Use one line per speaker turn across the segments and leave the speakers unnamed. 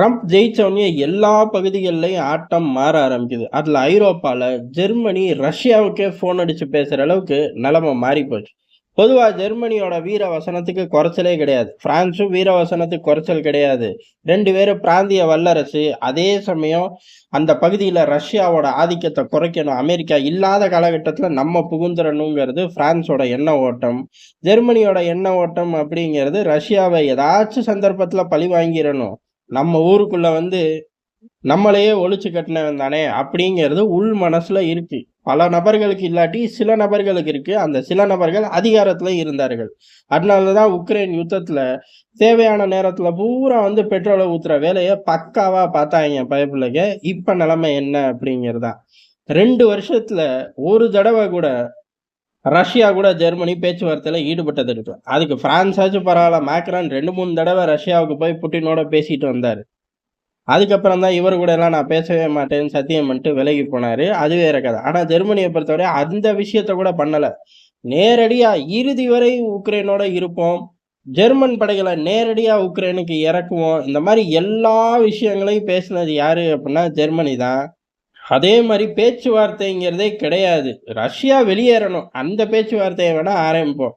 Trump ஜெயிச்சவனே எல்லா பகுதிகள்லையும் ஆட்டம் மாற ஆரம்பிக்குது. அதில் ஐரோப்பாவில் ஜெர்மனி ரஷ்யாவுக்கே ஃபோன் அடித்து பேசுகிற அளவுக்கு நிலமை மாறி போச்சு. பொதுவாக ஜெர்மனியோட வீர வசனத்துக்கு குறைச்சலே கிடையாது. பிரான்ஸும் வீர வசனத்துக்கு குறைச்சல் கிடையாது. ரெண்டு பேரும் பிராந்திய வல்லரசு. அதே சமயம் அந்த பகுதியில் ரஷ்யாவோட ஆதிக்கத்தை குறைக்கணும். அமெரிக்கா இல்லாத காலகட்டத்தில் நம்ம புகுந்துடணுங்கிறது பிரான்ஸோட எண்ண ஓட்டம். ஜெர்மனியோட எண்ண ஓட்டம் அப்படிங்கிறது ரஷ்யாவை ஏதாச்சும் சந்தர்ப்பத்தில் பழி வாங்கிடணும் நம்ம ஊருக்குள்ள வந்து நம்மளையே ஒழிச்சு கட்டினவன் தானே அப்படிங்கிறது உள் மனசுல இருக்கு. பல நபர்களுக்கு இல்லாட்டி சில நபர்களுக்கு இருக்கு. அந்த சில நபர்கள் அதிகாரத்துல இருந்தார்கள். அதனாலதான் உக்ரைன் யுத்தத்துல தேவையான நேரத்துல பூரா வந்து பெட்ரோலை ஊத்துற வேலையை பக்காவா பார்த்தாங்க பயப்பிள்ளைங்க இப்ப நிலைமை என்ன அப்படிங்கிறதா ரெண்டு வருஷத்துல ஒரு தடவை கூட ரஷ்யா கூட ஜெர்மனி பேச்சுவார்த்தையில ஈடுபட்டது இருக்கு. அதுக்கு பிரான்ஸாச்சும் பரவாயில்ல மேக்ரான் ரெண்டு மூணு தடவை ரஷ்யாவுக்கு போய் புட்டினோட பேசிட்டு வந்தாரு. அதுக்கப்புறம் தான் இவர் கூட எல்லாம் நான் பேசவே மாட்டேன்னு சத்தியம் பண்ணிட்டு விலகி போனாரு. அது வேற கதை ஆனா ஜெர்மனியை பொறுத்தவரை அந்த விஷயத்த கூட பண்ணல. நேரடியா இறுதி வரை உக்ரைனோட இருப்போம். ஜெர்மன் படைகளை நேரடியா உக்ரைனுக்கு இறக்குவோம். இந்த மாதிரி எல்லா விஷயங்களையும் பேசினது யாரு அப்படின்னா ஜெர்மனி தான். அதே மாதிரி பேச்சுவார்த்தைங்கிறதே கிடையாது. ரஷ்யா வெளியேறணும். அந்த பேச்சுவார்த்தையை வேணா ஆரம்பிப்போம்.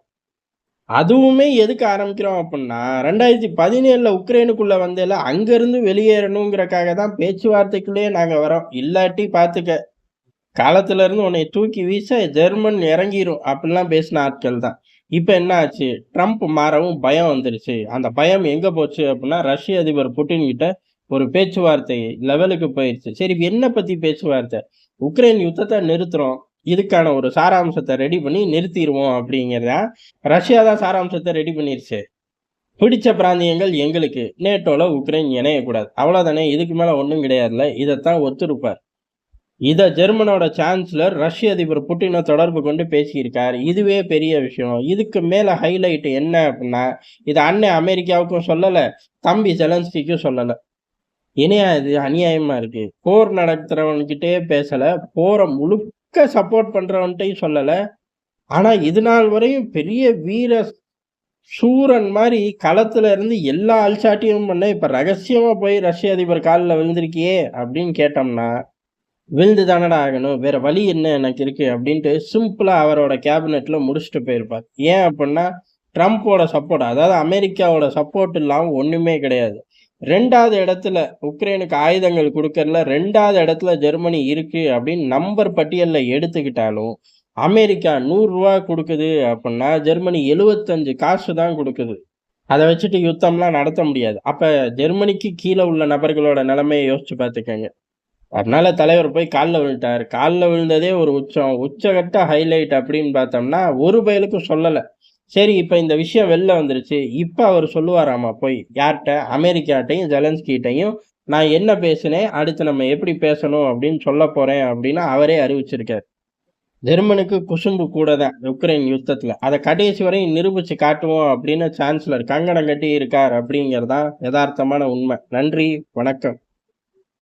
அதுவுமே எதுக்கு ஆரம்பிக்கிறோம் அப்படின்னா ரெண்டாயிரத்தி பதினேழில் உக்ரைனுக்குள்ள வந்ததில் அங்கேருந்து வெளியேறணுங்கிறக்காக தான் பேச்சுவார்த்தைக்குள்ளேயே நாங்கள் வரோம். இல்லாட்டி பார்த்துக்க காலத்துலேருந்து உன்னை தூக்கி வீச ஜெர்மன் இறங்கிரும் அப்படிலாம் பேசின ஆட்கள் தான். இப்போ என்ன ஆச்சு? ட்ரம்ப் மாறவும் பயம் வந்துருச்சு. அந்த பயம் எங்கே போச்சு அப்படின்னா ரஷ்ய அதிபர் புட்டின் கிட்ட ஒரு பேச்சுவார்த்தை லெவலுக்கு போயிடுச்சு சரி என்ன பத்தி பேச்சுவார்த்தை? உக்ரைன் யுத்தத்தை நிறுத்துறோம். இதுக்கான ஒரு சாராம்சத்தை ரெடி பண்ணி நிறுத்திடுவோம் அப்படிங்கிறத ரஷ்யா தான் சாராம்சத்தை ரெடி பண்ணிருச்சு. பிடிச்ச பிராந்தியங்கள் எங்களுக்கு. நேட்டோல உக்ரைன் இணையக்கூடாது. அவ்வளவுதானே? இதுக்கு மேல ஒன்றும் கிடையாதுல்ல. இதைத்தான் ஒத்துருப்பார். இதை ஜெர்மனோட சான்சலர் ரஷ்ய அதிபர் புட்டினை தொடர்பு கொண்டு பேசியிருக்கார். இதுவே பெரிய விஷயம். இதுக்கு மேல ஹைலைட் என்ன அப்படின்னா இது அண்ணன் அமெரிக்காவுக்கும் சொல்லல தம்பி ஜெலன்ஸ்கிக்கும் சொல்லலை. இனியா இது அநியாயமா இருக்கு. போர் நடத்துறவன்கிட்டே பேசல. போரை முழுக்க சப்போர்ட் பண்றவன்ட்டையும் சொல்லல. ஆனா இது நாள் வரையும் பெரிய வீர சூரன் மாதிரி களத்துல இருந்து எல்லா அல்சாட்டியும் பண்ண இப்ப ரகசியமா போய் ரஷ்ய அதிபர் காலில் விழுந்திருக்கியே அப்படின்னு கேட்டோம்னா விழுந்து தானடா ஆகணும்? வேற வழி என்ன எனக்கு இருக்கு? அப்படின்ட்டு சிம்பிளா அவரோட கேபினெட்ல முடிச்சுட்டு போயிருப்பார். ஏன் அப்படின்னா ட்ரம்ப்போட சப்போர்ட் அதாவது அமெரிக்காவோட சப்போர்ட் இல்லாமல் ஒன்றுமே கிடையாது. ரெண்டாவது இடத்துல உக்ரைனுக்கு ஆயுதங்கள் கொடுக்கறதுல ரெண்டாவது இடத்துல ஜெர்மனி இருக்குது அப்படின்னு நம்பர் பட்டியலில் எடுத்துக்கிட்டாலும் அமெரிக்கா நூறுரூவா கொடுக்குது அப்படின்னா ஜெர்மனி எழுவத்தஞ்சு காசு தான் கொடுக்குது. அதை வச்சுட்டு யுத்தம்லாம் நடத்த முடியாது. அப்போ ஜெர்மனிக்கு கீழே உள்ள நபர்களோட நிலைமையை யோசிச்சு பார்த்துக்கங்க. அதனால தலைவர் போய் காலில் விழுட்டார் காலில் விழுந்ததே ஒரு உச்சம். உச்சகட்ட ஹைலைட் அப்படின்னு பார்த்தோம்னா ஒரு பயலுக்கும் சொல்லலை. சரி இப்போ இந்த விஷயம் வெளில வந்துருச்சு. இப்போ அவர் சொல்லுவாராமா போய்? யார்கிட்ட? அமெரிக்காட்டையும் ஜெலன்ஸ்கிட்டையும் நான் என்ன பேசினேன்? அடுத்து நம்ம எப்படி பேசணும் அப்படின்னு சொல்ல போகிறேன் அப்படின்னு அவரே அறிவிச்சிருக்காரு. ஜெர்மனுக்கு குசும்பு கூட தான் உக்ரைன் யுத்தத்தில். அதை கடைசி வரையும் நிரூபித்து காட்டுவோம் அப்படின்னு சான்சலர் கங்கணம் கட்டி இருக்கார் அப்படிங்கிறதான் யதார்த்தமான உண்மை. நன்றி வணக்கம்.